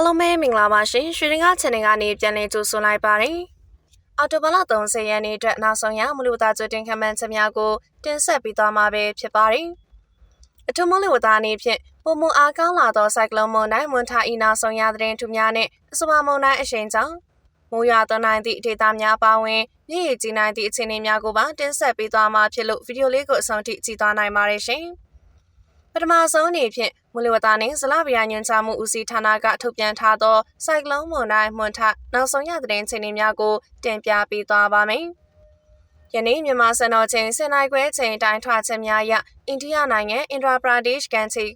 အားလုံးပဲမင်္ဂလာပါရှင်ရွှေရင်က channel ကနေပြန်လည်ကြိုဆိုလိုက်ပါတယ်အော်တိုဘလ30ရက်နေ့အတွက်နောက်ဆုံးရမလူသားကျွတင်ခမန်းချက်များကိုတင်ဆက်ပေးသွားမှာပဲဖြစ်ပါတယ်အထူးမလူသားအနေဖြင့်ပုံမအားကောင်းလာသောစိုက်ကလုန်းမုန်တိုင်းမွန်ထာအီနောက်ဆုံးရသတင်းထူးများနဲ့အဆိုပါမုန်တိုင်းအရှိန်ကြောင့်မိုးရွာသွန်းနိုင်သည့်ဒေသများပါဝင်မြင့်ရည်ကြီးနိုင်သည့်အခြေအနေများကိုပါတင်ဆက်ပေးသွားမှာဖြစ်လို့ဗီဒီယိုလေးကိုအဆုံးထိကြည့်သွားနိုင်ပါတယ်ရှင်။ ပထမဆုံးအနေဖြင့်မူလဝတာနှင့်ဇလဗီယာညွှန်ကြားမှုဦးစီးဌာနကထုတ်ပြန်ထားသောစိုက်ကလုန်းမွန်တိုင်းမွန်ထနောက်ဆုံးရသတင်းချိန်များကိုတင်ပြပေးသွားပါမယ်။ယနေ့မြန်မာစံတော်ချိန်စနေခွဲချိန်တိုင်းထွာချက်များအရအိန္ဒိယနိုင်ငံအင်ဒရာပရာဒေ့ရှ်ကန်စီ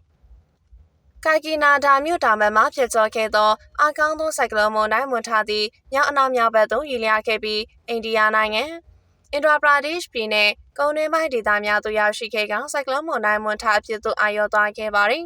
ကာကီနာဒါမြို့တာမန်မှာဖြစ်ကျော်ခဲ့သောအကောင်းသောစိုက်ကလုန်းမွန်တိုင်းမွန်ထသည်မြောက်အနောက်မြောက်ဘက်သို့ရွေ့လျားခဲ့ပြီးအိန္ဒိယနိုင်ငံ အင်ဒရာပရာဒေ့ရှ်ပြည်နယ်ကုန်းတွင်းပိုင်းဒေသများသို့ရောက်ရှိခဲ့ကဆိုင်ကလုန်းမွန်တိုင်းမွန်ထအဖြစ်သို့အာရုံသွားခဲ့ပါသည်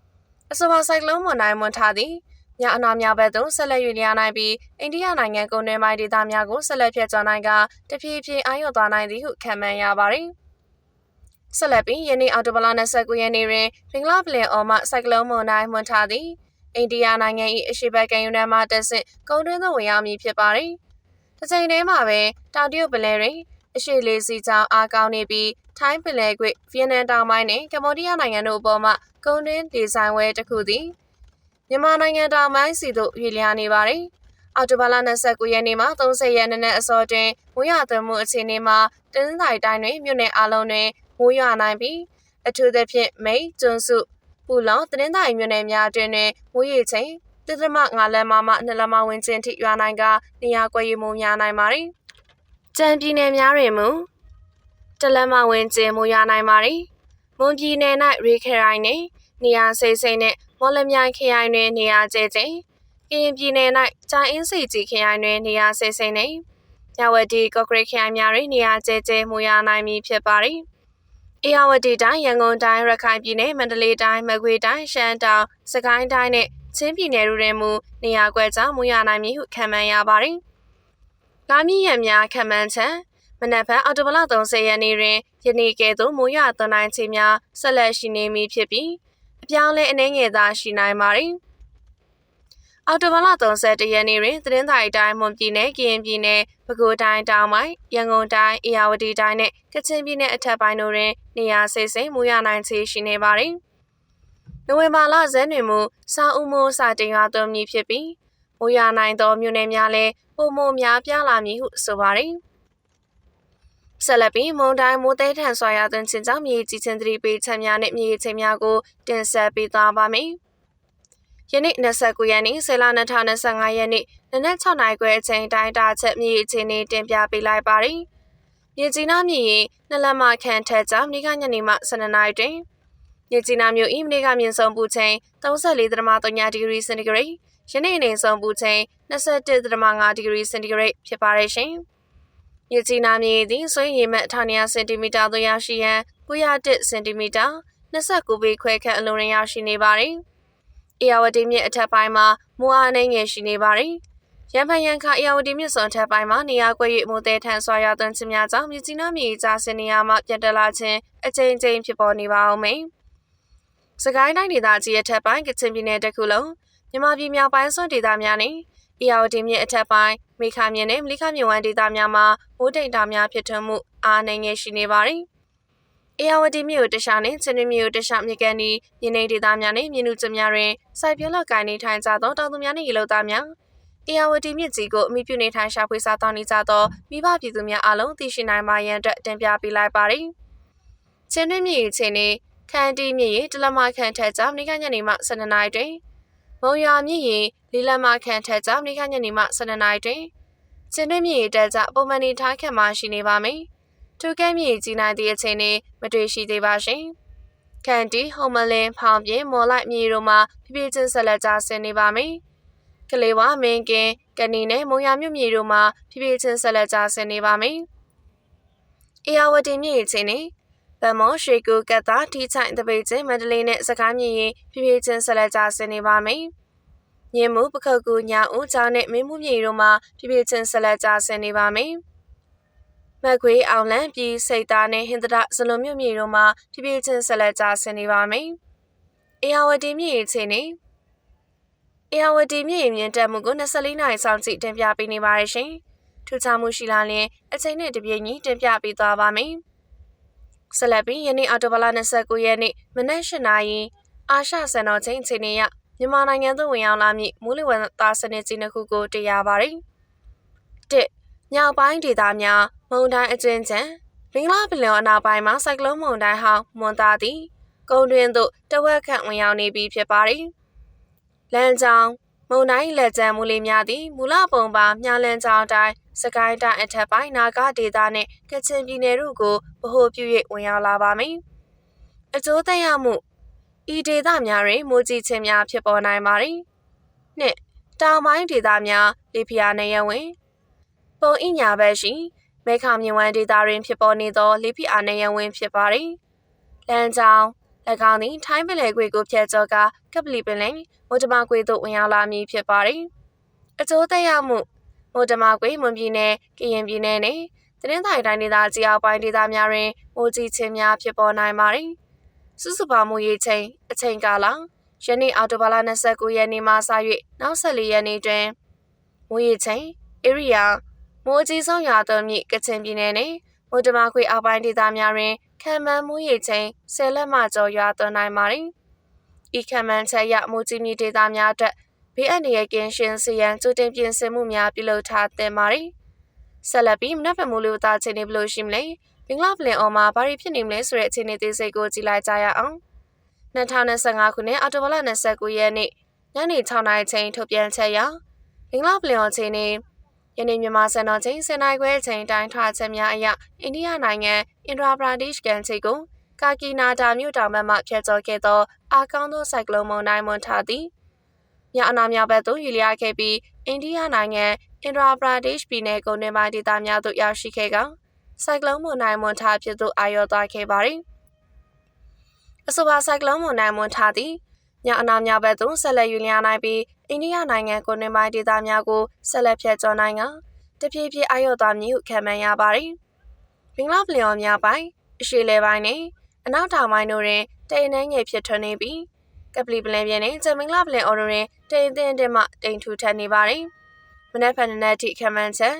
။အဆိုပါဆိုင်ကလုန်းမွန်တိုင်းမွန်ထသည်ညအနာမြောက်ဘက်သို့ဆက်လက်ရွေ့လျားနိုင်ပြီးအိန္ဒိယနိုင်ငံကုန်းတွင်းပိုင်းဒေသများကိုဆက်လက်ဖြတ်ကျော်နိုင်ကတဖြည်းဖြည်းအာရုံသွားနိုင်သည်ဟုခန့်မှန်းရပါသည်။ဆက်လက်ပြီးယနေ့အော်တိုဘလာ29ရက်နေ့တွင်ဘင်္ဂလားပလင်အော်မှဆိုင်ကလုန်းမွန်တိုင်းမွန်ထသည်အိန္ဒိယနိုင်ငံ၏အရှေ့ဘက်ကမ်းရိုးတန်းမှတက်ဆင့်ကုန်းတွင်းသို့ဝင်ရောက်မည်ဖြစ်ပါသည်။ တစ်ချိန်တည်းမှာပဲတောင်တရုတ်ပလဲတွင်အရှိလေးစီကြောင်းအားကောင်းနေပြီးထိုင်းပင်လယ်ကွေ့ဗီယက်နမ်တောင်ပိုင်းနဲ့ကမ္ဘောဒီးယားနိုင်ငံတို့အပေါ်မှာကုန်းတွင်းဒီဇိုင်းဝဲတစ်ခုသည်မြန်မာနိုင်ငံတောင်ပိုင်းစီသို့ရွေ့လျားနေပါတယ်။အော်တိုဘာလ29ရက်နေ့မှ30ရက်နေ့နဲ့အစောတွင်မိုးရွာသွန်းမှုအခြေအနေမှာတင်းစတိုင်းတိုင်းတွင်မြို့နယ်အလုံးတွင်မိုးရွာနိုင်ပြီးအထူးသဖြင့်မိတ်ကျွန်းစုပူလောင်တင်းတိုင်းမြို့နယ်များတွင်မိုးရေချိန် တသမ9လက်မမှ2လက်မဝန်းကျင်ထိရွာနိုင်ကနေရာကွက်ရီမိုးများနိုင်ပါတယ်။ကြံပြည်နယ်များတွင်မူတလမဝင်ကျင်မူရနိုင်ပါသည်မွန်ပြည်နယ်၌ရေခရိုင်နှင့်နေရာစိတ်စိတ်နှင့်မော်လမြိုင်ခရိုင်တွင်နေရာကျဲကျဲကရင်ပြည်နယ်၌ဂျိုင်းအင်းစီကြီးခရိုင်တွင်နေရာစိတ်စိတ်နှင့်ရဝတီကော့ကရိတ်ခရိုင်များတွင်နေရာကျဲကျဲမူရနိုင်မည်ဖြစ်ပါသည်အေရဝတီတိုင်းရန်ကုန်တိုင်းရခိုင်ပြည်နယ်မန္တလေးတိုင်းမကွေးတိုင်းရှမ်းတောင်စကိုင်းတိုင်းနှင့် ချင်းပြည်နယ်တို့တွင်မူနေရာကွက်ကြောင့်မူရနိုင်မည်ဟုခန့်မှန်းရပါသည်။လာမီရံများခံမှန်းချက်မနက်ဖြန်အော်တိုဘလ30ရက်နေ့တွင်ယနေ့ကဲ့သို့မိုးရွာသွန်းနိုင်ခြင်းများဆက်လက်ရှိနေမည်ဖြစ်ပြီးအပြောင်းလဲအနှဲငယ်သာရှိနိုင်ပါသည်အော်တိုဘလ31ရက်နေ့တွင်သတင်းသာရီတိုင်းမွန်ပြည်နယ်ကရင်ပြည်နယ်ပဲခူးတိုင်းတောင်ပိုင်းရန်ကုန်တိုင်းအေရဝတီတိုင်းနဲ့ကချင်ပြည်နယ်အထက်ပိုင်းတို့တွင်နေရာစိတ်စိမ်မိုးရွာနိုင်ခြင်းရှိနေပါသည် နိုဝင်ဘာလဇန်တွင်မူစာအုပ်မိုးစာတင်ရွာသွန်းမည်ဖြစ်ပြီးမိုးရွာနိုင်သောမြို့နယ်များလည်းပုံမများပြားလာမည်ဟုဆိုပါတယ်။ဆက်လက်ပြီးမုန်တိုင်းမိုးသေးထန်စွာရသွန်းခြင်းကြောင့်မြေကြီးချင်းသတိပေးချက်များနဲ့မြေချင်းများကိုတင်ဆက်ပေးသွားပါမယ်။ယနေ့29ရက်နေ့ဆေလာ2025ရက်နေ့နနက်6နာရီခွဲအချိန်တိုင်းတာချက်မြေအခြေအနေတင်ပြပေးလိုက်ပါတယ်။မြေကြီးနားမြေရင်နှစ်လက်မခန့်ထက်ကြောင့်မိခညနေမှ12နာရီတွင် မြေကြီးနားမြို့ဤမနေ့ကမြင့်ဆုံးပူချိန်34.3ဒီဂရီစင်တီဂရိတ်ယနေ့အနေဆုံးပူချိန်21.5ဒီဂရီစင်တီဂရိတ်ဖြစ်ပါတယ်ရှင်။မြစ်ကြီးနားမြေသည်ဆွေးရည်မှတ်1900စင်တီမီတာသို့ရောက်ရှိရန်901စင်တီမီတာ29ပေခွဲခန့်အလွန်ရရောက်ရှိနေပါတယ်။အေယာဝတီမြစ်အထက်ပိုင်းမှာမူအားနှငယ်ရှိနေပါတယ်။ရန်ဖန်ရန်ခအေယာဝတီမြစ်စွန်ထက်ပိုင်းမှာနေရာကွက်၍မိုးတဲထန်စွာရသွန်းခြင်းများကြောင့်မြစ်ကြီးနားမြေကြားစင်နေရာမှပြတ်တက်လာခြင်းအကြိမ်ကြိမ်ဖြစ်ပေါ်နေပါအောင်မယ်။ စကိုင်းတိုင်းဒေသကြီးအထက်ပိုင်းကချင်ပြည်နယ်တခုလုံးမြန်မာပြည်မြောက်ပိုင်းစွန်းဒေသများနဲ့အီယာဝတီမြစ်အထက်ပိုင်းမိခမြစ်နဲ့မလိခမြစ်ဝမ်းဒေသများမှာမိုးတိမ်တာများဖြစ်ထွန်းမှုအားနည်းငယ်ရှိနေပါတယ်။အီယာဝတီမြစ်ကိုတခြားနဲ့ချင်းတွင်းမြစ်ကိုတခြားမြစ်ကန်ဒီမြင်းနေဒေသများနဲ့မြင်းနုကျများတွင်စိုက်ပျိုးလောက်ကိုင်းနေထိုင်ကြသောတောင်သူများနဲ့ရေလုံသားများအီယာဝတီမြစ်ကြီးကိုအမိပြုနေထိုင်ရှာဖွေစားတောင်းနေကြသောမိဘပြည်သူများအားလုံးသိရှိနိုင်ပါရန်အတွက်တင်ပြပေးလိုက်ပါတယ်။ချင်းတွင်းမြစ်အခြေအနေ ခန်းတီမြစ်ရေတလမခန့်ထက်ကြောင့်နေ့ကညနေမှ12နာရီတွင်မုံရွာမြင့်ရင်လေးလက်မခန့်ထက်ကြောင့်နေ့ခညနေမှ12နာရီတွင်ကျင်းတွင်းမြင့်တက်ကြပုံမှန်နေထားခန့်မှရှိနေပါမယ်။ထူကဲမြင့်ကြီးနိုင်သည့်အချိန်နဲ့မတွေ့ရှိသေးပါရှင်။ကန်တီဟုံမလင်းဖောင်ပြင်းမော်လိုက်မြေတို့မှာပြပြချင်းဆက်လက်ကြဆင်းနေပါမယ်။ကလေးဝမင်းကင်းကနီနဲ့မုံရမြို့မြေတို့မှာပြပြချင်းဆက်လက်ကြဆင်းနေပါမယ်။အေယာဝတီမြင့်ချင်းနဲ့ ဗမောရွှေကူကတ်တာထိချိုင်တပိတ်ချင်းမန္တလေးနဲ့စကိုင်းမြင့်ရင်ဖြည်းဖြည်းချင်းဆက်လက်ကြဆင်းနေပါမယ်။မြင်းမှုပခုတ်ကူညာဦးကျောင်းနဲ့မင်းမှုမြေတို့မှာဖြည်းဖြည်းချင်းဆက်လက်ကြဆင်းနေပါမယ်။မခွေအောင်လန်ပြည်စိတ်သားနဲ့ဟင်္ဒရဇလုံမြို့မြေတို့မှာဖြည်းဖြည်းချင်းဆက်လက်ကြဆင်းနေပါမယ်။အေယာဝတီမြေအခြေအနေအေယာဝတီမြင့်ရင်မြင့်တက်မှုကို24နိုင်ဆောင်ကြည့်တင်ပြပေးနေပါရရှင်။ထူးခြားမှုရှိလာရင်အချိန်နဲ့တပြေးညီတင်ပြပေးသွားပါမယ်။ ဆက်လက်ပြီးယနေ့အော်တိုဘလာ29ရက်နေ့မနက်၈နာရီအာရှစံတော်ချိန်အချိန်ရမြန်မာနိုင်ငံသို့ဝင်ရောက်လာမည့်မူလဝန်သားစနစ်ကြီးနှစ်ခုကိုတရားပါရယ်။၁ညောင်ပိုင်းဒေသများမုန်တိုင်းအကျဉ်းချံမင်္ဂလာပလင်အနောက်ပိုင်းမှာစိုက်ကလုန်းမုန်တိုင်းဟောင်းမွန်သားသည်ကုန်းတွင်သို့တဝက်ခန့်ဝင်ရောက်နေပြီဖြစ်ပါသည်။လမ်းကြောင်း မုန်တိုင်းလက်ကျန်မူလေးများသည်မူလပုံပါမြလန်းကြောင်းတိုင်းစကိုင်းတိုင်းအထက်ပိုင်းနာဂဒေသနှင့်ကချင်ပြည်နယ်တို့ကိုဗဟိုပြု၍ဝင်ရောက်လာပါမည်။အကျိုးသက်ရောက်မှုဤဒေသများတွင်မိုးကြီးခြင်းများဖြစ်ပေါ်နိုင်ပါသည်။နှင့်တောင်ပိုင်းဒေသများလေပြင်းနေရဝင် ပုံအညာဘက်ရှိမေခမြဝန်းဒေသတွင်ဖြစ်ပေါ်နေသောလေပြင်းနေရဝင်ဖြစ်ပါသည်။လမ်းကြောင်း၎ င်းသည်ထိုင်းပင်လယ်ကွေ့ကိုဖြတ်ကျော်ကာကပလီပင်လယ်မုတ်တမကွေ့သို့ဝင်ရောက်လာမည်ဖြစ်ပါသည်။အကျိုးသက်ရောက်မှုမုတ်တမကွေ့မွန်ပြည်နယ်ကရင်ပြည်နယ်နှင့်တင်းတိုင်းတိုင်းဒေသကြီးအောက်ပိုင်းဒေသများတွင်မိုးကြီးခြင်းများဖြစ်ပေါ်နိုင်ပါသည်။စုစုပေါင်းမူရေးချိန်အချိန်ကာလယနေ့အောက်တိုဘာလ29ရက်နေ့မှစ၍နောက်14ရက်နေ့တွင်မူရေးချိန် area မိုးကြီးဆုံးရွာသွန်းမြစ်ကချင်ပြည်နယ်နှင့်မုတ်တမခွေအောက်ပိုင်းဒေသများတွင် ခံမှန်းမှုရိချိန်ဆယ်လက်မှကျော်ရွာသွန်းနိုင်ပါသည်။ဤခံမှန်းချက်ရမူကြီးမြစ်ဒေသများအတွက်ဘေးအန္တရာယ်ကင်းရှင်းစေရန်ကြိုတင်ပြင်ဆင်မှုများပြုလုပ်ထားသင့်ပါသည်။ဆက်လက်ပြီးမနက်ဖြန်မူလူသားချိန်နေဘလို့ရှိမလဲ။ဘင်္ဂလားပလင်အော်မှာဘာတွေဖြစ်နေမလဲဆိုတဲ့အခြေအနေသေးစိတ်ကိုကြည့်လိုက်ကြရအောင်။2025ခုနှစ်အောက်တိုဘာလ29ရက်နေ့ညနေ6နာရီချိန်ထုတ်ပြန်ချက်အရဘင်္ဂလားပလင်အော်ချိန်နေယနေ့မြန်မာစံတော်ချိန်7နိုင်ခွဲအချိန်တိုင်းထွာချက်များအရအိန္ဒိယနိုင်ငံ အင်ဒရာပရာဒေ့ရှ်ကန်ချိကိုကာကီနာဒါမြို့တောင်ဘက်မှဖျက်ကျော်ခဲ့သောအာကောင်းသောဆိုင်ကလုန်းမုန်တိုင်းမွန်ထားသည်။ညအနာမြောက်ဘက်သို့ယူလျားခဲ့ပြီးအိန္ဒိယနိုင်ငံအင်ဒရာပရာဒေ့ရှ်ပြည်နယ်ကုန်တွင်ပိုင်းဒေသများသို့ရောက်ရှိခဲ့ကဆိုင်ကလုန်းမုန်တိုင်းမွန်ထားဖြစ်သို့အာရောသွားခဲ့ပါသည်။အဆိုပါဆိုင်ကလုန်းမုန်တိုင်းမွန်ထားသည်ညအနာမြောက်ဘက်သို့ဆက်လက်ယူလျားနိုင်ပြီးအိန္ဒိယနိုင်ငံကိုနေပိုင်းဒေသများကိုဆက်လက်ဖြတ်ကျော်နိုင်ကတဖြည်းဖြည်းအယောသွားမည်ဟုခံမှန်းရပါသည်။ ဘင်္ဂလားပလင်ော်များပိုင်းအရှေ့လေပိုင်းနှင့်အနောက်တောင်ပိုင်းတို့တွင်တိမ်နှန်းငယ်ဖြစ်ထွန်းနေပြီးကပလီပလင်ပြင်းနှင့်ဂျမင်္ဂလာပလင်အော်တို့တွင်တိမ်သင်းတင်မှတိမ်ထူထပ်နေပါသည်။မနက်ဖြန်နေ့ထိခံမှန်းချက်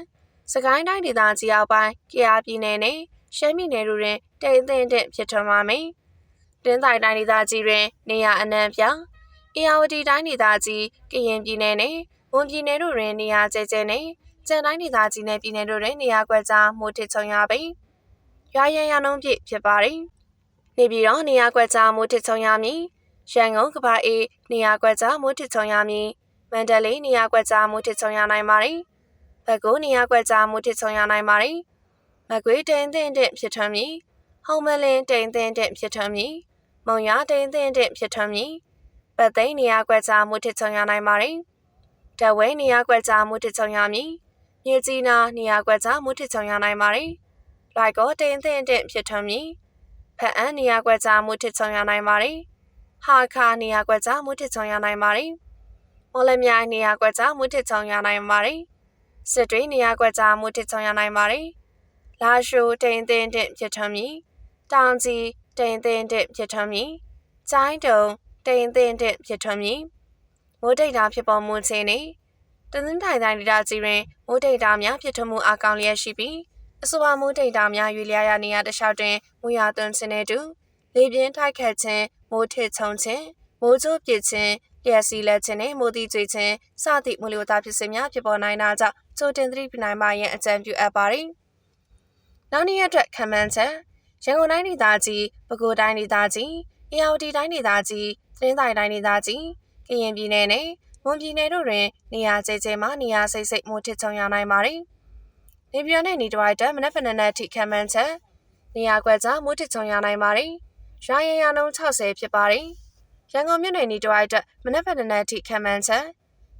စကိုင်းတိုင်းဒေသကြီးအောက်ပိုင်းကယားပြည်နယ်နှင့်ရှမ်းပြည်နယ်တို့တွင်တိမ်သင်းတင်ဖြစ်ထွန်းပါမယ်။တင်းတိုင်းတိုင်းဒေသကြီးတွင် နေရအနှံ့ပြအေယာဝတီတိုင်းဒေသကြီးကရင်ပြည်နယ်နဲ့ဝန်ပြည်နယ်တို့တွင်နေရာကျကျနဲ့ကျန်တိုင်းဒေသကြီးနဲ့ပြည်နယ်တို့တွင်နေရာကွက်ကြားမိုးထစ်ချုံရပြီ။ ရွာရန်ရနှုံးပြည့်ဖြစ်ပါတယ်။နေပြည်တော်နေရာကွက်ကြားမိုးထစ်ချုံရမည်။ရန်ကုန်ကဘာအေးနေရာကွက်ကြားမိုးထစ်ချုံရမည်။မန္တလေးနေရာကွက်ကြားမိုးထစ်ချုံရနိုင်ပါတယ်။ဘက်ကိုနေရာကွက်ကြားမိုးထစ်ချုံရနိုင်ပါတယ်။မကွေးတိန်တင်တင်ဖြစ်ထွန်းမည်။ဟုံမလင်းတိန်တင်တင်ဖြစ်ထွန်းမည်။မုံရတိန်တင်တင်ဖြစ်ထွန်းမည်။ပတ်သိန်းနေရာကွက်ကြားမှုထစ်ချုံရနိုင်ပါတယ်။တဝဲနေရာကွက်ကြားမှုထစ်ချုံရမည်။မြေကြီးနာနေရာကွက်ကြားမှုထစ်ချုံရနိုင်ပါတယ်။ လိုက်ကောတင်းတင်းတင်းဖြစ်ထွန်းမည်။ဖက်အန်းနေရာကွက်ကြားမှုထစ်ချုံရနိုင်ပါတယ်။ဟာခါနေရာကွက်ကြားမှုထစ်ချုံရနိုင်ပါတယ်။မော်လမြိုင်နေရာကွက်ကြားမှုထစ်ချုံရနိုင်ပါတယ်။စစ်တွေနေရာကွက်ကြားမှုထစ်ချုံရနိုင်ပါတယ်။လာရှိုတင်းတင်းတင်းဖြစ်ထွန်းမည်။တောင်ကြီးတင်းတင်းတင်းဖြစ်ထွန်းမည်။ကျိုင်းတုံတိမ်သိမ့်တဲ့ဖြစ်ထွန်းမည်မိုးတိတ်တာဖြစ်ပေါ်မှုခြင်းနှင့်တသင်းထိုင်တိုင်းဒေသကြီးတွင်မိုးတိတ်တာများဖြစ်ထွန်းမှုအကောင်လျက်ရှိပြီး အဆိုပါမိုးတိတ်တာများရွေလျားရနေရတခြားတွင်မူရသွန်းခြင်းနဲ့တူလေပြင်းထိုက်ခတ်ခြင်းမိုးထစ်ချုံခြင်းမိုးကြိုးပစ်ခြင်းလျက်စီလက်ခြင်းနဲ့မိုးတိကျွေခြင်းစသည့်မူလဝတ္တဖြစ်စဉ်များဖြစ်ပေါ်နိုင်တာကြောင့်ချိုတင်သတိပြနိုင်ပါရန်အကြံပြုအပ်ပါသည်နောက်နေ့အတွက်ခံမှန်းချက်ရန်ကုန်တိုင်းဒေသကြီးပဲခူးတိုင်းဒေသကြီးအေရဝတီတိုင်းဒေသကြီးတင်းတိုင်းတိုင်းဒေသကြီးကရင်ပြည်နယ်နဲ့မွန်ပြည်နယ်တို့တွင်နေရာကျကျမှနေရာစိတ်စိတ်မိုးထစ်ချုံရနိုင်ပါသည်။ နေပြည်တော်နဲ့နေတဝိုက်တမနက်ဖနက်နဲ့ထိခံမှန်းချက်နေရာကွက်ကြားမိုးထစ်ချုံရနိုင်ပါသည်။ရာရရနှုန်း60ဖြစ်ပါသည်။ရန်ကုန်မြို့နယ်နေတဝိုက်တမနက်ဖနက်နဲ့ထိခံမှန်းချက်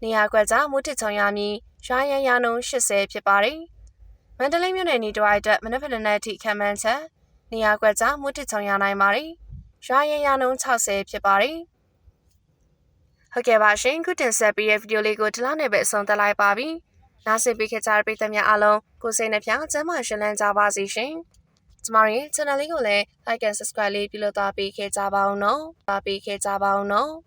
နေရာကွက်ကြားမိုးထစ်ချုံရမည်ရာရရနှုန်း80ဖြစ်ပါသည်။မန္တလေးမြို့နယ်နေတဝိုက်တမနက်ဖနက်နဲ့ထိခံမှန်းချက်နေရာကွက်ကြားမိုးထစ်ချုံရနိုင်ပါသည်။ရာရရနှုန်း60ဖြစ်ပါသည်။ဟုတ်ကဲ့ပါရှင်ခုတင်ဆက်ပေးတဲ့ဗီဒီယိုလေးကိုဒီလောက်နဲ့ပဲအဆုံးသတ်လိုက်ပါပြီ။ နားဆင်ပေးခဲ့ကြတဲ့ပရိသတ်များအားလုံးကိုစိတ်နှပြကျမ်းမာရှင်လန်းကြပါစေရှင်။ကျမတို့ရဲ့ channel လေးကိုလည်း like and subscribe လေးပြုလုပ်သွားပေးခဲ့ကြပါဦးနော်။ပါပေးခဲ့ကြပါဦးနော်။